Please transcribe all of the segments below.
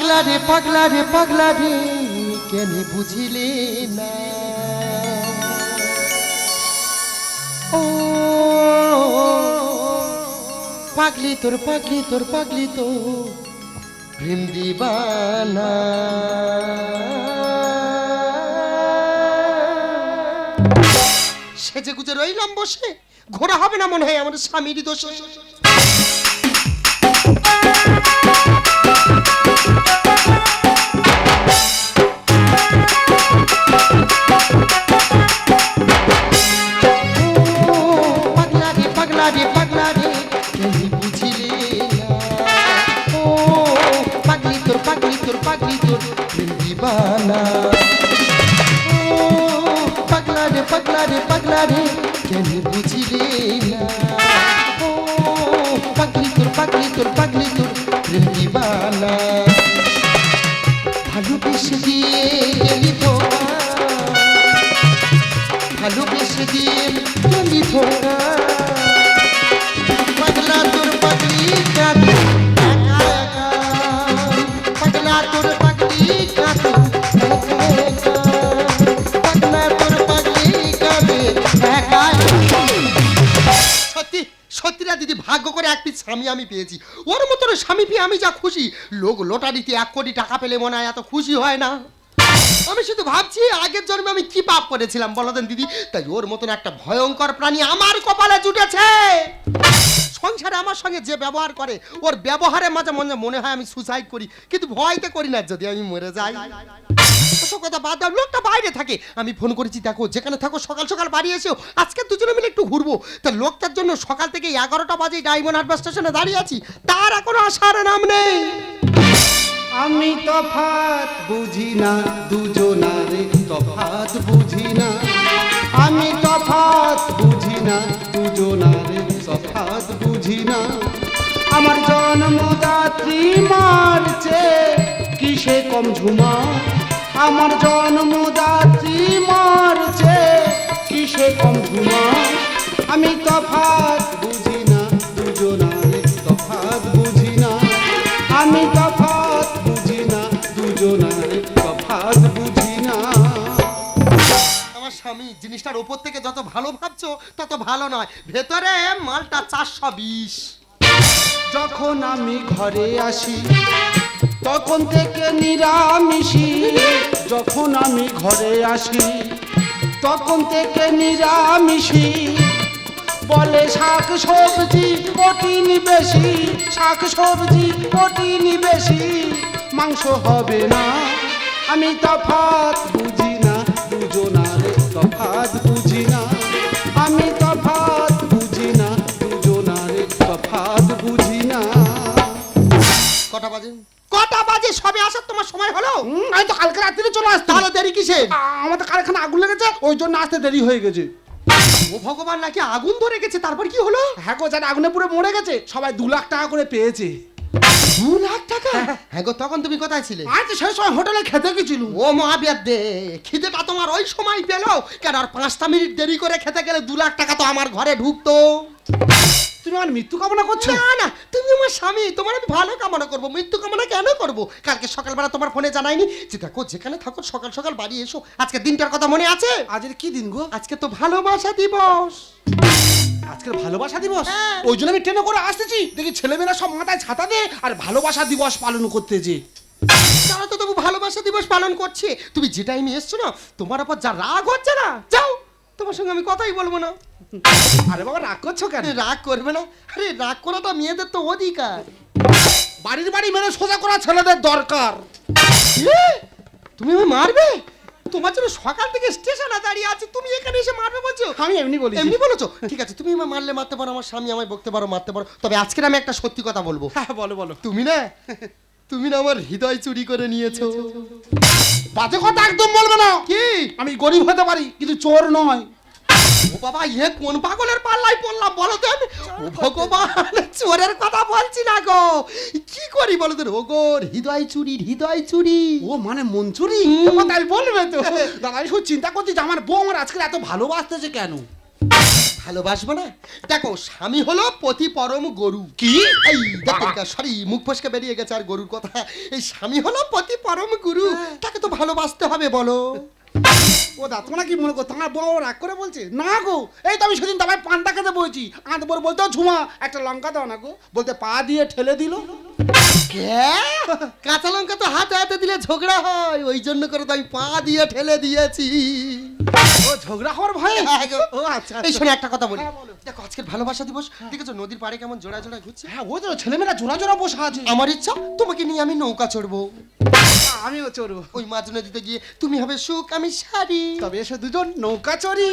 পাগলা রে পাগলা রে পাগলা রে, কেন বুঝিলে না? ও, পাগলি তোর পাগলি তোর, পাগলি তো প্রেম দিবানা। সেজে গুজে রইলাম বসে, ঘোরা হবে না মনে হয় আমার স্বামীর দোষ। রে কেন স্বামী আমি পেয়েছি। ওর মতন স্বামী পেয়ে আমি যা খুশি। লোক লোটারিতে এক কোটি টাকা পেলে মনে হয় এত খুশি হয় না। আমি শুধু ভাবছি, আগের জন্মে আমি কি পাপ করেছিলাম বলো দেন দিদি? তাই ওর মতন একটা ভয়ঙ্কর প্রাণী আমার কপালে জুটেছে। সংসারে আমার সঙ্গে যে ব্যবহার করে, ওর ব্যবহারে মাঝে মনে মনে হয় আমি সুসাইড করি। কিন্তু ভয়তে করি না যদি আমি মরে যাই। কথা বাদ দাও, লোকটা বাইরে থাকে। আমি ফোন করেছি, দেখো, যেখানে থাকো, সকাল সকাল বাড়ি এসেও আজকে দুজনে মিলে একটু ঘুরবো। তা লোকটার জন্য সকাল থেকে এগারোটা বাজে ডায়মন্ড হারবার স্টেশনে দাঁড়িয়ে আছি। তার এখনও আসার নাম নেই। আমি তফাত বুঝি না, দুজনারে তফাত বুঝি না। আমি তফাত বুঝি না, দুজনারে তফাত বুঝি না। আমার জন্মদাত্রী মারছে, কিসে কম ঝুমা? আমার জন্মদাত্রী মারছে। কিসে কম ঝুমা আমি তফাত বুঝি না দুজনারে তফাত বুঝি না। আমি তফাত বুঝি না দুজনারে তফাত বুঝি না। আমার স্বামী জিনিসটার ওপর থেকে যত ভালো ভাবছ তত ভালো নয়। ভেতরে মালটা চারশো বিশ। যখন আমি ঘরে আসি তখন থেকে নিরামিষি, যখন আমি ঘরে আসি, তখন থেকে নিরামিষি। বলে শাক সবজি প্রোটিন বেশি, শাক সবজি প্রোটিন বেশি, মাংস হবে না। আমি তফাত বুঝি না, দুজনারে তফাত বুঝি না। আমি তফাত বুঝি না, দুজনারে তফাত বুঝি না। কটা বাজে? কটা বাজে সবে আসার তোমার সময় হলো? আমি তো কালকে রাত্রিরে চলে আসতে তাহলে দেরি কিসের? আমাদের কারখানা আগুন লেগেছে ওই জন্য আসতে দেরি হয়ে গেছে। ও ভগবান নাকি আগুন ধরে গেছে? তারপর কি হলো? হ্যাঁ গো যারা আগুনে পুরো মরে গেছে। সবাই দু লাখ টাকা করে পেয়েছে। দু লাখ টাকা? হ্যাঁ গো তখন তুমি কোথায় ছিলে? আজ সেই সময় হোটেলে খেতে গেছিল ও মহাবিয়ার দে খিদেটা তোমার ওই সময় পেল। কেন আর পাঁচটা মিনিট দেরি করে খেতে গেলে দু লাখ টাকা তো আমার ঘরে ঢুকতো? তুমি আমার মৃত্যু কামনা করছ? না না তুমি আমার স্বামী তোমার আমি ভালো কামনা করব। মৃত্যু কামনা কেন করব? কালকে সকালবেলা তোমার ফোনে জানাইনি যে দেখো যেখানে থাকো সকাল সকাল বাড়ি এসো। আজকে দিনটার কথা মনে আছে? আজের কি দিন গো? আজকে তো ভালোবাসা দিবস। আজকের ভালোবাসা দিবস? হ্যাঁ। ওই জন্য আমি ট্রেনে করে আসতেছি। দেখি ছেলেমেয়েরা সব মাথায় ছাতা দিয়ে আর ভালোবাসা দিবস পালন করতে করতেছে তারা তো তবু ভালোবাসা দিবস পালন করছে। তুমি যে টাইমে এসছো না তোমার ওপর যা রাগ হচ্ছে না যাও। তোমার সঙ্গে আমি কথাই বলব না। আরে বাবা রাগ করছ কেন? আরে রাগ করবে না। আরে রাগ করাটা মেয়েদের তো অধিকার। বাড়ির বাড়ি মেরে সোজা করা ছেলেদের দরকার। তুমি আমায় মারবে? তোমার জন্য সকাল থেকে স্টেশনে দাঁড়িয়ে আছি তুমি এখানে এসে মারবে বলছো? আমি এমনি বলি এমনি বলেছ? ঠিক আছে তুমি মারলে মারতে পারো আমার স্বামী আমায় বকতে পারো মারতে পারো। তবে আজকের আমি একটা সত্যি কথা বলব। হ্যাঁ বলো বলো। তুমি না তুমি না আমার হৃদয় চুরি করে নিয়েছো। বাজে কথা একদম বলবে না। কি? আমি গরিব হতে পারি কিন্তু চোর নয়। ও বাবা ইয়ে কোন পাগলের পাল্লাই পড়লাম বলো তো ও ভগবান চোরের কথা বলছি না গো। কি করি বলো দেন ও গো হৃদয় চুরি হৃদয় চুরি। ও মানে মঞ্চুরি হুম। তাই বলবে তো। দাদা আমি শুধু চিন্তা করছি যে আমার বউ আমার আজকে এত ভালোবাসতেছে কেন? ভালোবাসবো না? দেখো স্বামী হলো পতি পরম গরু। কি? এই দেখো সরি মুখ ফসকে বেরিয়ে গেছে আর গরুর কথা। এই স্বামী হলো পতি পরম গুরু। তাকে তো ভালোবাসতে হবে বলো। ও দা তোমরা কি মনে করতো আমার বউ রাগ করে বলছে? না গো এই তো আমি সেদিন দাবাই পান্তা খেতে বলছি আঁত বড় বলতো ঝুমা একটা লঙ্কা দাও না গো। বলতে পা দিয়ে ঠেলে দিল। কাঁচা লঙ্কা তো হাতে হাতে দিলে ঝগড়া হয়। ওই জন্য করে তো আমি পা দিয়ে ঠেলে দিয়েছি। ও ঝগড়া হওয়ার ভয়ে? ও আচ্ছা এই শোনো একটা কথা বলি। দেখো আজকের ভালোবাসা দিবস। দেখেছ নদীর পাড়ে কেমন জোড়া জোড়া ঘুরছে? হ্যাঁ ওই তো ছেলেমেয়েরা জোড়া জোড়া বসে আছে। আমার ইচ্ছা তোমাকে নিয়ে আমি নৌকা চড়বো। আমিও চড়বো। ওই মাঝ নদীতে গিয়ে তুমি হবে সুখ আমি শাড়ি তবে এসে দুজন নৌকা চড়ি।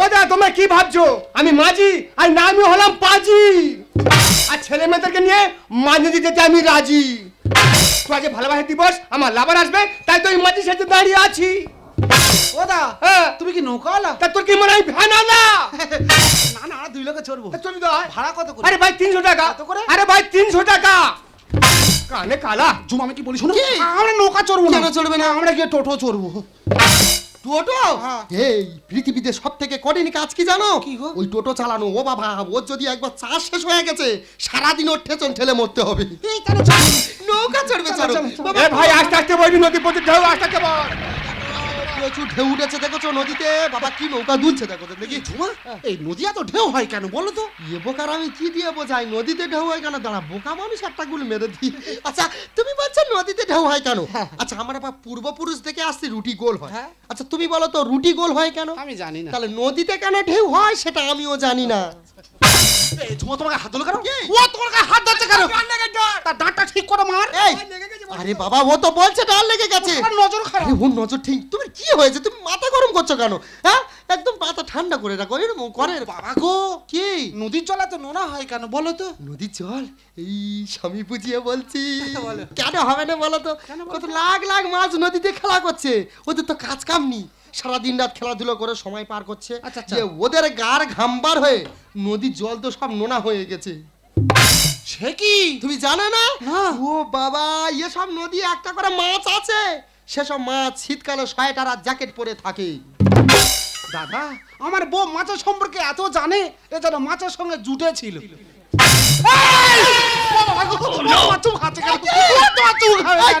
ও দা তোমরা কি ভাবছ? আমি মাঝি আর না আমি হলাম পাজি। আর ছেলে মেয়েদেরকে নিয়ে মাঝ নদী যেতে আমি রাজি। তো আজ ভালোবাসা দিবস আমার লাভার আসবে তাই তো ওই মাঝির সাথে দাঁড়িয়ে আছি। ও দা হ্যাঁ। তুমি কি নৌকাওয়ালা তা তোর কি মনে হয় ভ্যান আলা? না না দুই লোকে চড়বো। চলি তো ভাড়া কত করে? আরে ভাই তিনশো টাকা। কত করে? আরে ভাই তিনশো টাকা। কানে কালা জুম আমি কি বলি শোনো? আমরা নৌকা চড়বো না। চড়বে না? আমরা গিয়ে টোটো চড়বো। টোটো? হ্যাঁ। এই পৃথিবীতে সব থেকে কঠিন কাজ কি জানো? কি? ওই টোটো চালানো। ও বাবা ওর যদি একবার চাষ শেষ হয়ে গেছে সারাদিন ওর ঠেচন ঠেলে মরতে হবে। নৌকা চড়বে এ ভাই আস্তে আস্তে বলবি নদী পথে। ঢেউ আস্তে আস্তে বল। প্রচুর ঢেউ উঠেছে দেখেছ নদীতে? বাবা কি নৌকা দুলছে দেখো দেখি। ঝুমা? এই নদী এত ঢেউ হয় কেন বলো তো? ইয়ে বোকার আমি কি দিয়ে বোঝাই? নদীতে ঢেউ হয় কেন? দাঁড়া বোকা মানুষ একটা গুল মেরে দিই। আচ্ছা তুমি বলছো নদীতে ঢেউ হয় কেন? আচ্ছা আমরা বা পূর্বপুরুষ থেকে আসছি রুটি গোল হয়। হ্যাঁ। আচ্ছা তুমি বলো তো রুটি গোল হয় কেন? আমি জানি না। তাহলে নদীতে কেন ঢেউ হয় সেটা আমিও জানি না। ঝুমা তোমাকে হাত ধরলো কেন? ও তোমার গায়ে হাত ধরছে কেন? তার দাঁতটা ঠিক করে মার। এই আরে বাবা ও তো বলছে ডাল লেগে গেছে। নজর খারাপ। আরে নজর ঠিক তুমি কি হয়েছে? তুমি মাথা গরম করছ কেন? হ্যাঁ? একদম মাথা ঠান্ডা করে রাখো এরকম করে। বাবা গো কি? নদীর জল এত নোনা হয় কেন বলো তো? নদীর জল? এই স্বামী বুঝিয়ে বলছি। কেন হবে না বলো তো? কত লাখ লাখ মাছ নদীতে খেলা করছে। ওদের তো কাজ কাম নেই। সারাদিন রাত খেলাধুলো করে সময় পার করছে। আচ্ছা, আচ্ছা। যে ওদের গার ঘামবার হয়ে নদীর জল তো সব নোনা হয়ে গেছে। সে কি? তুমি জানো না। ও বাবা এসব নদী একটা করে মাছ আছে। সেসব মাছ শীতকালে সোয়েটার আর জ্যাকেট পরে থাকে। দাদা আমার বউ মাছের সম্পর্কে এত জানে এ যেন মাছের সঙ্গে জুটে ছিল।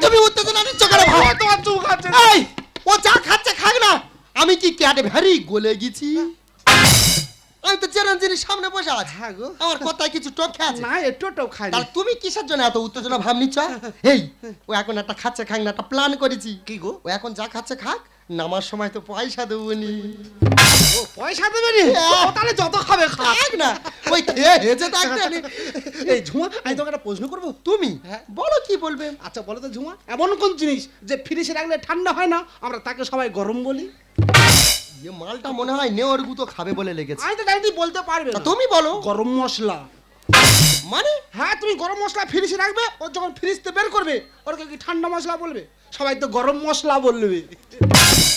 তুমি উত্তেজনা নিচ্ছ কেন? ভাই? এই! ও যা খাচ্ছে আমি কি ক্যাট ভ্যারি গলে গেছি? আমি তো চিরঞ্জিনীর সামনে বসে আছি। হ্যাঁ গো। আমার কথায় কিছু টক আছে। না একটু খাই তাহলে তুমি কিসের জন্য এত উত্তেজনা ভাব নিচ্ছ? এই ও এখন একটা খাচ্ছে খাক না একটা প্ল্যান করেছি। কি গো? ও এখন যা খাচ্ছে খাক নামার সময় তো পয়সা দেবো নি ও পয়সা দেবে নি হ্যাঁ। ও তাহলে যত খাবে খাক না। ওই খেয়ে হেজে থাকতে। এই ঝুমা আমি তোকে একটা প্রশ্ন করব তুমি? হ্যাঁ। বলো কি বলবে? আচ্ছা বলো তো ঝুমা এমন কোন জিনিস যে ফ্রিজে রাখলে ঠান্ডা হয় না আমরা তাকে সবাই গরম বলি? এ মালটা মনে হয় নেওয়ার গুতো খাবে বলে লেগেছে। আমি তো জানি বলতে পারবে না। তুমি বলো। গরম মশলা। মানে? হ্যাঁ তুমি গরম মশলা ফ্রিজে রাখবে ও যখন ফ্রিজতে বের করবে ওরকে কি ঠান্ডা মশলা বলবে? সবাই তো গরম মশলা বলবে।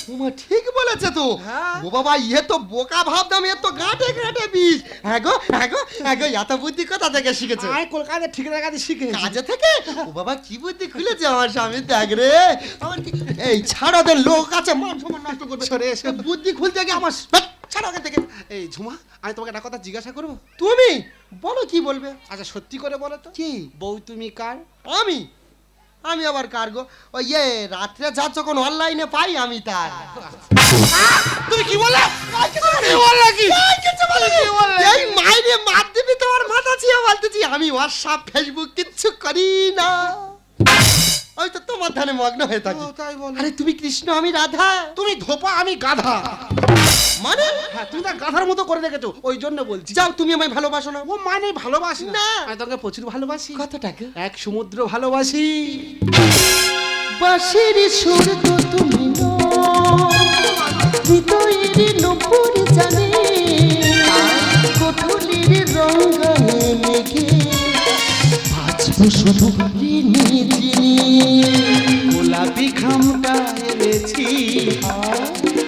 তোমার ঠিক বলেছে তো। হ্যাঁ। ও বাবা ইয়ে তো বোকা ভাবতাম এ তো গাঁটে গাঁটে বিষ। হ্যাঁ গো হ্যাঁ গো হ্যাঁ গো এত বুদ্ধি কোথা থেকে শিখেছে? আমি কলকাতা ঠিক কাজে শিখে কাজে থেকে? ও বাবা কি বুদ্ধি খুলেছে আমার স্বামী দেখ রে। আমার কি এই ছাড় ওদের লোক আছে মান সম্মান নষ্ট করবে। সরে এসো। বুদ্ধি খুলতে গিয়ে আমার ছাড় ওখান থেকে। এই ঝুমা আমি তোমাকে একটা কথা জিজ্ঞাসা করব? তুমি? বলো কি বলবে? আচ্ছা সত্যি করে বলো তো। কি? বউ তুমি কার? আমি? আমি আবার কার্গো ওই ইয়ে রাত্রে যা যখন অনলাইনে পাই আমি তার। তুমি কি বললে? কি? বললে কি এই মাইরে মার দিবি তোমার মাথা ছিয়া বলতেছি আমি হোয়াটসঅ্যাপ ফেসবুক কিচ্ছু করি না। ওই তো তোমার ধানে মগ্ন হয়ে থাকি। ও, তাই বলো। আরে তুমি কৃষ্ণ আমি রাধা তুমি ধোপা আমি গাধা। মানে? হ্যাঁ তুমি তো গাধার মতো করে রেখেছো ওই জন্য বলছি। যাও তুমি আমায় ভালোবাসো না। ও মানে ভালোবাসি না। না। আমি তোকে প্রচুর ভালোবাসি। কতটাকে এক সমুদ্র ভালোবাসি। বাঁশির সুর তো তুমি হৃদয়ের নপুর জানে কোঠলির মেঘে বাঁচবো শুধু ঋণী ঋণী গোলাপি খামটা এনেছি।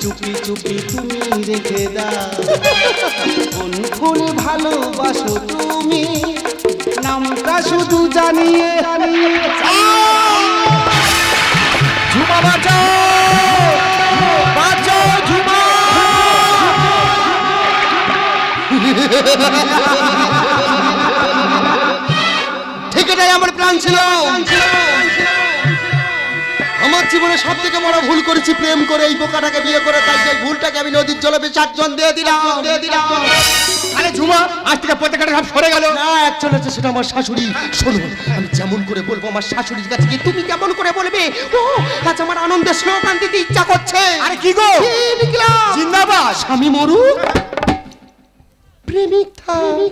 চুপি চুপি তুমি রেখে দাও। কোন ভালোবাসো তুমি? নামটা শুধু জানিয়ে জানিয়ে ঝুমা বাঁচাও ঠিক এটাই আমার প্ল্যান ছিল। আমার জীবনে সব থেকে বড় ভুল করেছি প্রেম করে এই বোকাটাকে বিয়ে করে তাই সেই ভুলটাকে আমি নদীর জলে বিসর্জন দিয়ে দিলাম। দিয়ে দিলাম। আরে ঝুমা আজ থেকে প্রত্যেকটা সব সরে গেল। না আছে সেটা আমার শাশুড়ি। শোনো আমি যেমন করে বলব আমার শাশুড়ির কাছে গিয়ে তুমি কেমন করে বলবে? ও আজ আমার আনন্দের স্লোগান দিতে ইচ্ছা করছে। আরে কি গো? জিন্দাবাদ। স্বামী মরুক? প্রেমিক থাক।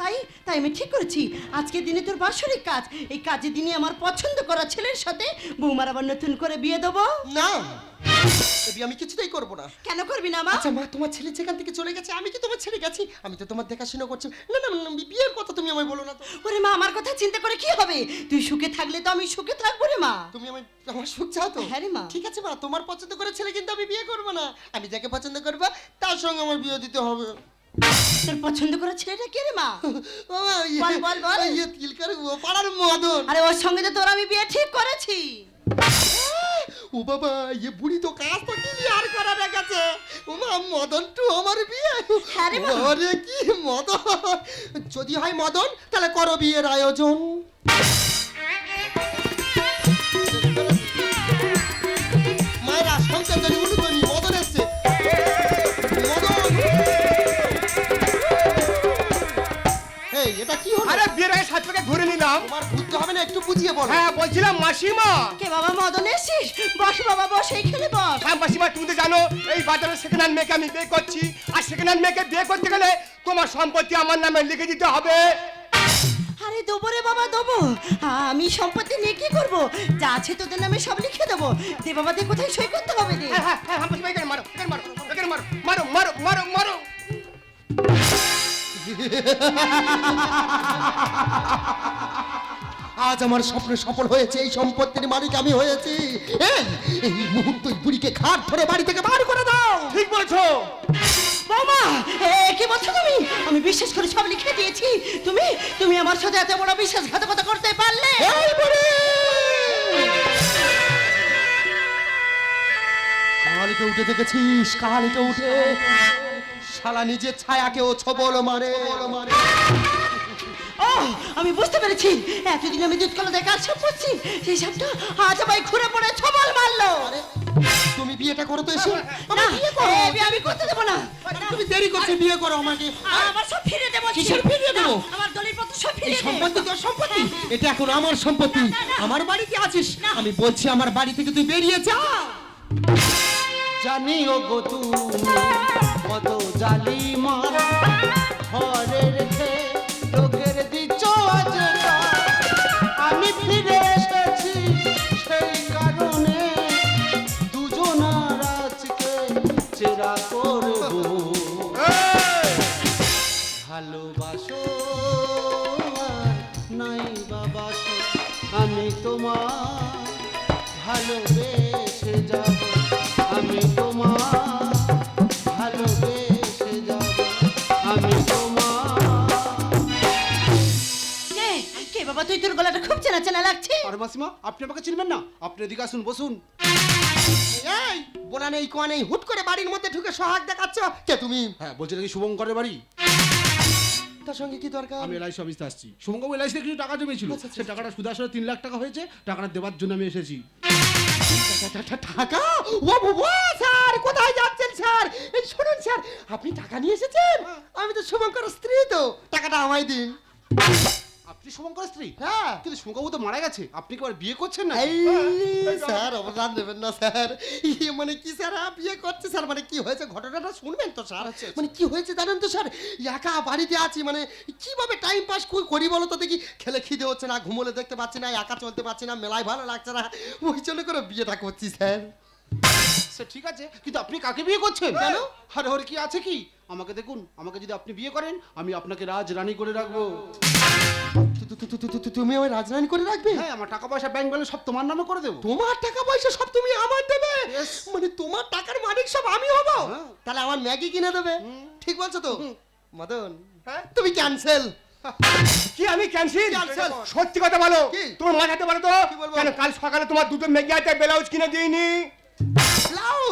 তাই তাই আমি ঠিক করেছি। আজকের দিনে তোর বাৎসরিক কাজ। এই কাজের দিনে আমার পছন্দ করা ছেলের সাথে বৌমার আবার নতুন করে বিয়ে দেবো। না। আমি কিছুতেই করব না। কেন করবি না মা? আচ্ছা মা তোমার ছেলে যেখান থেকে চলে গেছে আমি কি তোমার গেছি? আমি তো তোমার দেখাশোনা করছি। না না না, বিয়ের কথা তুমি আমায় বলো না তো। ওরে মা আমার কথা চিন্তা করে কি হবে? তুই সুখে থাকলে তো আমি সুখে থাকব রে মা। তুমি আমার আমার সুখ চাও তো? হ্যাঁ রে মা। ঠিক আছে মা তোমার পছন্দ করে ছেলে কিন্তু আমি বিয়ে করব না। আমি যাকে পছন্দ করব তার সঙ্গে আমার বিয়ে দিতে হবে। তোর পছন্দ করা ছেলেটা কে রে মা? বল, বল, বল। ইয়ে তিলকার ও পাড়ার মদন। আরে ওর সঙ্গে তো তোর আমি বিয়ে ঠিক করেছি। ও বাবা ইয়ে বুড়ি তো কাজ তো ক্লিয়ার করা রেখেছে ও মা মদন টু আমার বিয়ে। হ্যাঁ রে মা। ওরে কি মদন? যদি হয় মদন তাহলে করো বিয়ের আয়োজন। আরে বিয়ের আগে সাত প্যাকেট ধরে নিলাম। তোমার বুঝতে হবে না একটু বুঝিয়ে বলো। হ্যাঁ বলছিলাম মাসিমা। কে বাবা মদন এসছিস? বস বাবা বস এইখানে বস। হ্যাঁ মাসিমা তুমি তো জানো এই বাজারে সেকেন্ড হ্যান্ড মেয়েকে আমি বিয়ে করছি। আর সেকেন্ড হ্যান্ড মেয়েকে বিয়ে করতে গেলে তোমার সম্পত্তি আমার নামে লিখে দিতে হবে। আরে দেবো রে বাবা দেবো। আমি সম্পত্তি নিয়ে কি করব? যা আছে তোদের নামে সব লিখে দেবো। দে বাবা দে কোথায় সই করতে হবে রে হ্যাঁ হ্যাঁ হ্যাঁ মারো মারো মারো মারো মারো মারো মারো। আজ আমার স্বপ্ন সফল হয়েছে এই সম্পত্তির মালিক আমি হয়েছি। এই এই মুহূর্তে বুড়িকে খাট ধরে বাড়ি থেকে বার করে দাও। ঠিক বলছো। এ কি বলছো তুমি? আমি বিশ্বাস করে সব লিখে দিয়েছি। তুমি তুমি আমার সাথে এত বড় বিশ্বাসঘাতকতা করতে পারলে। এই বুড়ি! কালকে উঠে দেখেছিস কালকে উঠে শালা নিজের ছায়াকেও ছবল মারে। মারে ও আমি বুঝতে পেরেছি। এতদিন আমি দুধ কলা দেখার সব করছি। সেই সবটা আজ আমায় ঘুরে পড়ে ছবল মারলো। তুমি বিয়েটা করো তো এসে। না বিয়ে আমি করতে দেবো না। তুমি দেরি করছ বিয়ে করো আমাকে। আমার সব ফিরে দেবো কিসের ফিরিয়ে দেবো? আমার দলিল পত্র সব ফিরে দেবো। সম্পত্তি তোর সম্পত্তি। এটা এখন আমার সম্পত্তি। আমার বাড়িতে আছিস। আমি বলছি আমার বাড়ি থেকে তুই বেরিয়ে যা। জানিও গো তুমি। কত জালি মার ঘরে মাসিমা আপনি আমাকে চিনবেন না। আপনি এদিকে আসুন বসুন। এই বোনা নেই কোয়া নেই হুট করে বাড়ির মধ্যে ঢুকে সোহাগ দেখাচ্ছ। কে তুমি? হ্যাঁ বলছি নাকি শুভঙ্করের বাড়ি? তার সঙ্গে কি দরকার? আমি এলআইসি অফিসে আসছি। শুভঙ্কর এলআইসি কিছু টাকা জমেছিল আচ্ছা, আচ্ছা, সে টাকাটা সুদ আসলে তিন লাখ টাকা হয়েছে টাকাটা দেওয়ার জন্য আমি এসেছি। টাকা? ও বাবা স্যার কোথায় যাচ্ছেন স্যার? এই শুনুন স্যার আপনি টাকা নিয়ে এসেছেন? আমি তো শুভঙ্কর স্ত্রী তো। টাকাটা আমায় দিন। আপনি শুভঙ্করের স্ত্রী? হ্যাঁ। কিন্তু শুভঙ্কর তো মারা গেছে। আপনি কি আবার বিয়ে করছেন না স্যার অবদান দেবেন না স্যার। ইয়ে মানে কি স্যার? বিয়ে করছে স্যার। মানে কি হয়েছে? ঘটনাটা শুনবেন তো স্যার? আচ্ছা, আচ্ছা। মানে কি হয়েছে জানেন তো স্যার? একা বাড়িতে আছি মানে কীভাবে টাইম পাস করি বলো তো দেখি? খেলে খিদে হচ্ছে না ঘুমোলে দেখতে পাচ্ছি না একা চলতে পারছি না মেলায় ভালো লাগছে না। ওই জন্য করে বিয়েটা করছি স্যার। সে ঠিক আছে। কিন্তু আপনি কাকে বিয়ে করছেন কেন? আরে ওর কি আছে কি? আমাকে দেখুন আমাকে যদি আপনি বিয়ে করেন আমি আপনাকে রাজ রানী করে রাখব। তুমি আমার রাজরানী করে রাখবে? হ্যাঁ আমার টাকা পয়সা ব্যাংক ব্যালেন্স সব তোমার নামে করে দেবো। তোমার টাকা পয়সা সব তুমি আমার দেবে. মানে তোমার টাকার মালিক সব আমি হব? হ্যাঁ। তাহলে আমার ম্যাগি কিনে দেবে? ঠিক বলছো তো? মদন হ্যাঁ? তুমি ক্যান্সেল কি আমি ক্যান্সেল. সত্যি কথা বলো। কি? তোমার মাথাতে বলো তো। বলব? কেন কাল সকালে তোমার দুটো মেঘে আছে ব্লাউজ কিনে দিইনি?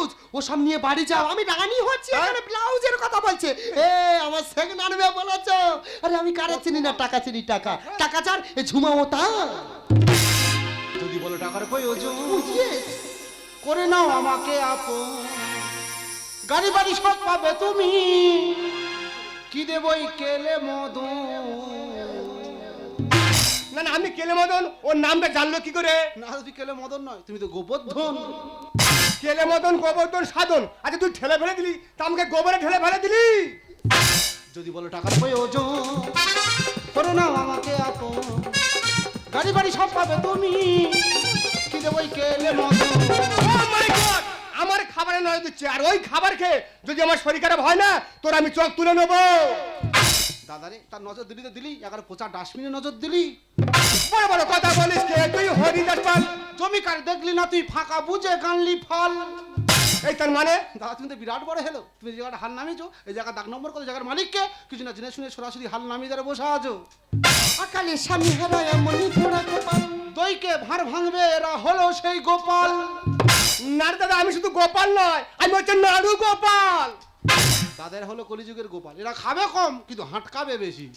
ব্লাউজ ও সব নিয়ে বাড়ি যাও। আমি রানী হচ্ছি হ্যাঁ? এখানে ব্লাউজের কথা বলছে। এ আমার সেকেন্ড আনবে বলেছ। আরে আমি কারে চিনি না? টাকা চিনি টাকা। টাকা চার এ ঝুমাও তা। যদি বলো টাকার প্রয়োজন. করে নাও আমাকে আপন। গাড়ি বাড়ি সব পাবে তুমি। কি দেবই কেলে মদন? না না আমি কেলে মদন ওর নামটা জানলো কি করে? না যদি কেলে মদন নয় তুমি তো গোবর্ধন। কেলে মদন গোবর্ধন সাধন। আচ্ছা তুই ঠেলে ফেলে দিলি? তা আমাকে গোবরে ঠেলে ফেলে দিলি? যদি বলো টাকার প্রয়োজন করে নাও আমাকে আপন। গাড়ি বাড়ি সব পাবে তুমি। কি দেবই কেলে মদন Oh! আমার খাবারে নয় দিচ্ছে আর ওই খাবার খেয়ে যদি আমার শরীর খারাপ হয় না তোর আমি চোখ তুলে নেব। দাদারে তার নজর দিলি তো দিলি এগারো পচা ডাস্টবিনে নজর দিলি। বড় বড় কথা বলিস কে তুই হরিদাস পাল। জমি কার দেখলি না তুই ফাঁকা বুঝে গানলি ফল। এই তার মানে? দাদা তুমি তো বিরাট বড় হেলো তুমি জায়গাটা হাল নামিয়েছো এই জায়গা দাগ নম্বর করে জায়গার মালিককে কিছু না জেনে শুনে সরাসরি হাল নামিয়ে ধরে বসে আছো। আকালে স্বামী হারায় মনি ঘোড়া কপাল দইকে ভার ভাঙবে এরা হলো সেই গোপাল। না দাদা আমি শুধু গোপাল নয় আমি হচ্ছে নাড়ু গোপাল। তাদের হলো কলিযুগের গোপাল। এরা খাবে কম কিন্তু হাঁটকাবে বেশি।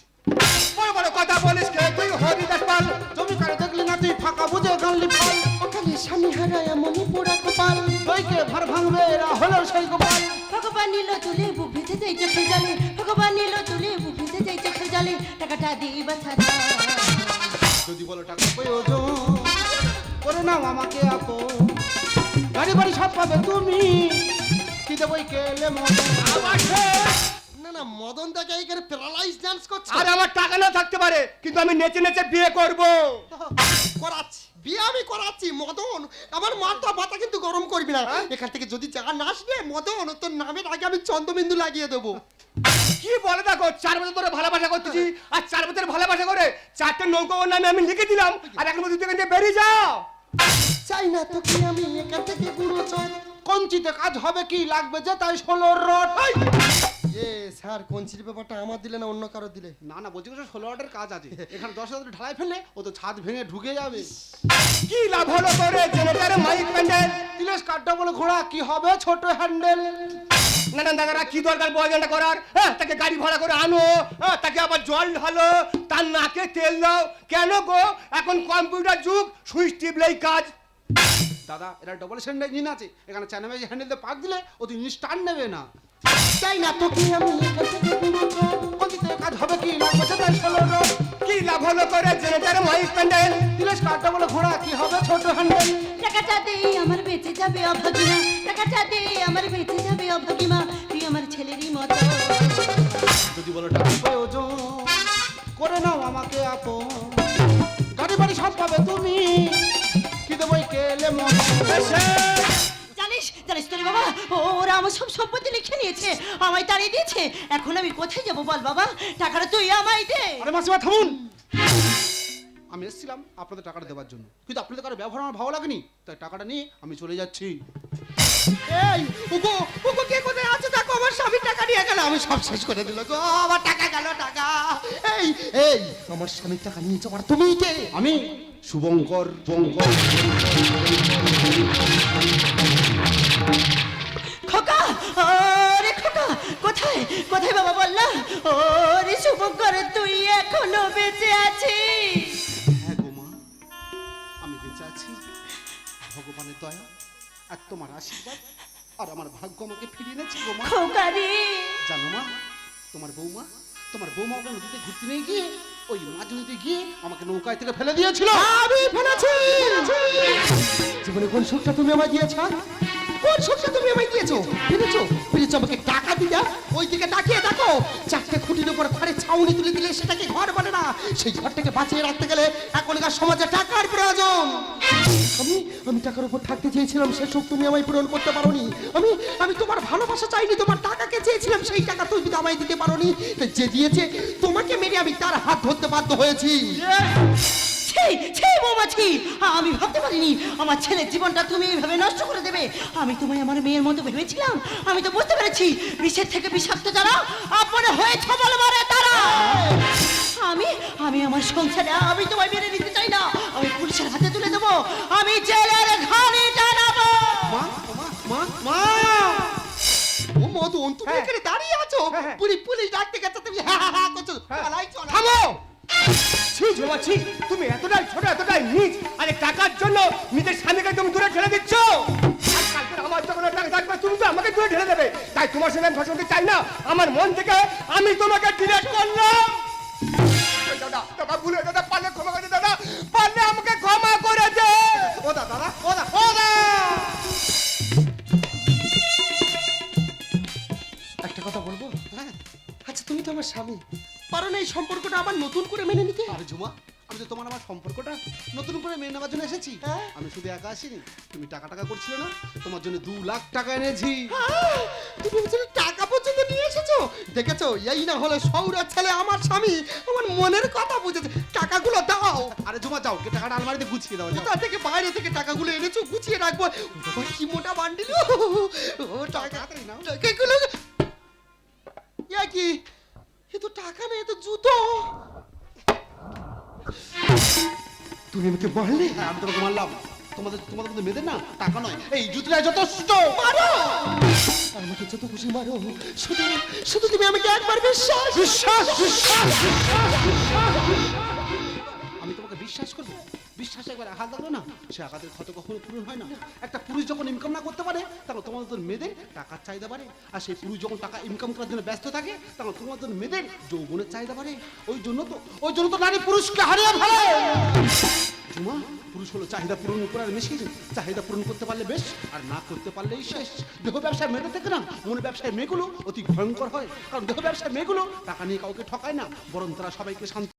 বড় বড় কথা বলিস কে? তুই হরিদাস পাল জমি কার দেখলি না তুই ফাঁকা বুঝে গানলি ফল আকালে স্বামী হারায় মনি পোড়া কপাল দইকে ভার ভাঙবে? এরা হলো সেই গোপাল। ভগবান নিল তুলে বুফেতে যাই চোখে জলে ভগবান নিল তুলে বুফেতে যাই চোখে জলে টাকাটা দিবা ছাড়া যদি বলো টাকা প্রয়োজন করে নাও আমাকে আপো গাড়ি বাড়ি সব পাবে তুমি। কি কেলে। না না মদন দাকে এখানে প্যারালাইজ ডান্স করছে। আর আমার টাকা না থাকতে পারে কিন্তু আমি নেচে নেচে বিয়ে করব। করাচ্ছি বিয়ে আমি করাচ্ছি মদন। আমার মাথা মাথা কিন্তু গরম করবি না। এখান থেকে যদি না আসবে মদন তোর নামের আগে আমি চন্দ্রবিন্দু লাগিয়ে দেবো। কি বলে দেখো চার বছর ধরে ভালোবাসা করতেছি আর চার বছর ভালোবাসা করে চারটে নৌকো নামে আমি লিখে দিলাম আর এখন বলছি থেকে বেরিয়ে যাও। চাই না তোকে আমি এখান থেকে কঞ্চিতে কাজ হবে কি লাগবে যে তাই ষোলো রড। এ স্যার কঞ্চির ব্যাপারটা আমার দিলে না অন্য কারও দিলে? না না বলছি কিছু ষোলো রডের কাজ আছে। এখানে দশ হাজার ঢালাই ফেললে ও তো ছাদ ভেঙে ঢুকে যাবে। কি লাভ হলো তোরে জেনেটারে মাইক প্যান্ডেল তিলেশ কাঠটা বলে ঘোড়া কি হবে ছোট হ্যান্ডেল? না দাদারা কি দরকার বয়জনটা করার? হ্যাঁ তাকে গাড়ি ভাড়া করে আনো হ্যাঁ তাকে আবার জল ঢালো তার নাকে তেল দাও। কেন গো? এখন কম্পিউটার যুগ সুইচ টিপলেই কাজ। দাদা এরা ডবল স্ট্যান্ড ইঞ্জিন আছে। এখানে চ্যানেল হ্যান্ডেল দিয়ে পাক দিলে ও তো ইঞ্জিন স্টার্ট নেবে না। তাই না আমি বুড়ো চল কঞ্চিতে কাজ হবে কি লাগবে যে তাই ষোলো কি লাভ হলো তোরে জেনেটারে মাইক প্যান্ডেল তিলেশ কাঠটা বলে ঘোড়া কি হবে ছোট হ্যান্ডেল টাকাটা দে আমার বেঁচে যাবে অভাগিমা। টাকাটা দে আমার বেঁচে যাবে অভাগিমা। তুই আমার ছেলেরই মতো। যদি বলো টাকা প্রয়োজন করে নাও আমাকে আপন। গাড়ি বাড়ি সব পাবে তুমি। কেলে মন। জানিস জানিস তোর বাবা ওরা আমার সব সম্পত্তি লিখে নিয়েছে আমায় তাড়িয়ে দিয়েছে। এখন আমি কোথায় যাব বল বাবা? টাকাটা তুই আমায় দে। আরে মাসিমা থামুন। আমি এসেছিলাম আপনাদের টাকাটা দেওয়ার জন্য। কিন্তু আপনাদের কারও ব্যবহার আমার ভালো লাগেনি তাই টাকাটা নিয়ে আমি চলে যাচ্ছি। এই উগো উগো কে কোথায় আছে? দেখো আমার স্বামীর টাকা নিয়ে গেল। আমি সব শেষ করে দিল গো আমার টাকা গেল টাকা। এই এই আমার স্বামীর টাকা নিয়ে যাওয়ার তুমি কে? আমি? শুভঙ্কর বঙ্কর খোকা! ওরে খোকা! কোথায়? কোথায় বাবা বল না ওরে শুভঙ্কর তুই এখনও বেঁচে আছিস? হ্যাঁ গো মা আমি বেঁচে আছি। ভগবানের দয়া আর তোমার আশীর্বাদ আর আমার ভাগ্য আমাকে ফিরিয়ে এনেছে গো মা। খোকা রে! জানো মা তোমার বৌমা তোমার বৌমা ওকে নদীতে ঘুরতে নিয়ে গিয়ে ওই মাঝ নদীতে গিয়ে আমাকে নৌকায় থেকে ফেলে দিয়েছিল। আমি ফেলেছি! জীবনে কোন সুখটা তুমি আমায় দিয়েছ কোন সুখটা তুমি আমায় দিয়েছ? ফিরেছো ফিরেছো আমাকে টাকা দিয়া ওই দিকে তাকিয়ে দেখো, চারটে খুঁটির উপর ঘরে ছাউনি তুলে দিলে সেটাকে ঘর বলে না। সেই ঘরটাকে বাঁচিয়ে রাখতে গেলে এখনকার সমাজে টাকার প্রয়োজন। আমি আমি টাকার উপর থাকতে চেয়েছিলাম, সে সুখ তুমি আমায় পূরণ করতে পারোনি। আমি আমি তোমার ভালোবাসা চাইনি, তোমার টাকাকে চেয়েছিলাম, সেই টাকা তুমি আমায় দিতে পারোনি। যে দিয়েছে, তোমাকে মেরে আমি তার হাত ধরতে বাধ্য হয়েছি। ছি ছি বৌমাছি আমি ভাবতে পারিনি আমার ছেলের জীবনটা তুমি এইভাবে নষ্ট করে দেবে। আমি তোমায় আমার মেয়ের মতো ভেবেছিলাম। আমি তো বুঝতে পেরেছি বিষের থেকে বিষাক্ত যারা আপনে হয়ে ছবল মারে তারা। আমি আমি আমার সংসারে আমি তোমায় মেনে নিতে চাই না। আমি পুলিশের হাতে তুলে দেবো। আমি জেলের ঘানি জানাব মা মা মা ও তুমি হ্যাঁ। এখানে দাঁড়িয়ে আছো। হ্যাঁ, হ্যাঁ। পুলিশ পুলিশ ডাকতে গেছে তুমি। হ্যাঁ হ্যাঁ হ্যাঁ করছ। থামো! ছি ছি তুমি এতটাই ছোট এতটাই নিচ আরে টাকার জন্য নিজের স্বামীকে তুমি দূরে ঠেলে দিচ্ছ। আমার যখন টাকা থাকবে তুমি তো আমাকে দূরে ঠেলে দেবে। তাই তোমার সঙ্গে আমি ভাষণ চাই না। আমার মন থেকে আমি তোমাকে ডিলেট করলাম। দাদা দাদা ভুলে দাদা পারলে ক্ষমা করে দাদা। পারলে আমাকে ক্ষমা করে দে। ও দা দাদা ও দা ও দা। একটা কথা বলব? হ্যাঁ। আচ্ছা তুমি তো আমার স্বামী। পারো না এই সম্পর্কটা আবার নতুন করে মেনে নিতে? আরে ঝুমা আমি তো তোমার আমার সম্পর্কটা নতুন করে মেনে নেওয়ার জন্য এসেছি। হ্যাঁ। আমি শুধু একা আসিনি তুমি টাকা টাকা করছিলে না তোমার জন্য দু লাখ টাকা এনেছি। আহ, তুমি বলছিলে টাকা পর্যন্ত নিয়ে এসেছ? দেখেছ? এই না হলে সৌরভ ছেলে আমার স্বামী আমার মনের কথা বুঝেছে। টাকাগুলো দাও। আরে ঝুমা যাও কে টাকাটা আলমারিতে গুছিয়ে দাও। কোথা থেকে বাইরে থেকে টাকাগুলো এনেছো? গুছিয়ে রাখব। কি মোটা বান্ডিল। ও টাকা। টাকাগুলো ইয়া কি? এ তো টাকা না এ তো জুতো তুমি আমাকে মারলে হ্যাঁ আমি তোমাকে মারলাম তোমাদের তোমাদের মধ্যে মেয়েদের না টাকা নয় এই জুতোটা যথেষ্ট মারো আমাকে যত খুশি মারো শুধু শুধু তুমি আমাকে একবার বিশ্বাস বিশ্বাস বিশ্বাস বিশ্বাস বিশ্বাস করব? বিশ্বাস একবার আঘাত লাগল না? সে আঘাতের ক্ষত কখনো পূরণ হয় না। একটা পুরুষ যখন ইনকাম না করতে পারে তখন তোমাদের মেয়েদের টাকার চাহিদা বাড়ে। আর সেই পুরুষ যখন টাকা ইনকাম করার জন্য ব্যস্ত থাকে তখন তোমাদের মেয়েদের যৌবনের চাহিদা বাড়ে। ওই জন্য তো, ওই জন্য তো নারী পুরুষকে হারিয়ে ফেলে। জুমা, পুরুষ হলো চাহিদা পূরণ করার মেশিন। চাহিদা পূরণ করতে পারলে বেশ, আর না করতে পারলেই শেষ। দেহ ব্যবসায় মেয়েদের থেকে না মূল ব্যবসায় মেয়েগুলো অতি ভয়ঙ্কর হয়। কারণ দেহ ব্যবসায় মেয়েগুলো টাকা নিয়ে কাউকে ঠকায় না, বরং তারা সবাইকে শান্তি